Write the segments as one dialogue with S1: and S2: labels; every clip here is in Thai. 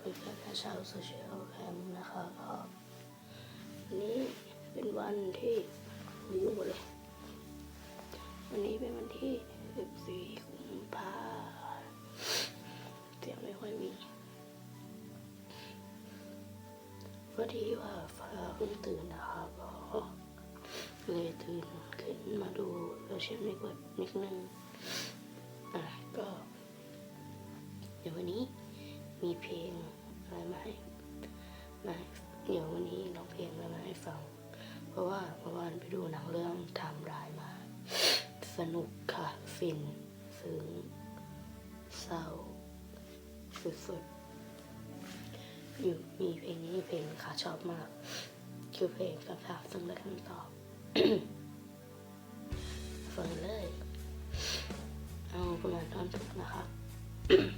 S1: เป็นแค่ชาวโซเชียลแคมป์นะคะก็วันนี้เป็นวันที่ลืมหมดเลย วันนี้เป็นวันที่ 14กุมภาเสียงไม่ค่อยมีพอดีว่าฟ้าเพิ่งตื่นนะคะก็เลยตื่นขึ้นมาดูโซเชียลมีเดียนิดนึงอะก็เดี๋ยววันนี้ มีเพลงอะไรมาให้มาให้เดี๋ยววันนี้ร้องเพลงอะไรมาให้ฟัง เพราะว่าเมื่อวานไปดูหนังเรื่องไทม์ไลน์มา สนุกค่ะ ฟินซึ้งเศร้า สุดๆอยู่มีเพลงนี้เพลงค่ะชอบมาก คือเพลงคำถามซึ่งและคำตอบฟังเลย เอาประมาณท่อนทุกนะคะเพรา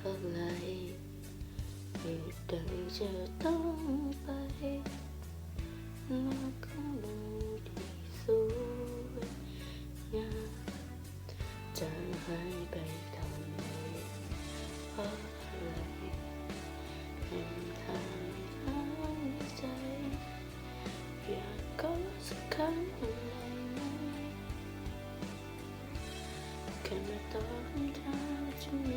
S1: ะอะไรเหตุใดจะต้องไปมาของเราที่สวย งามจะหายไปทำไ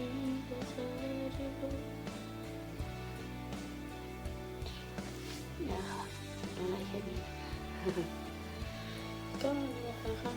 S1: มเ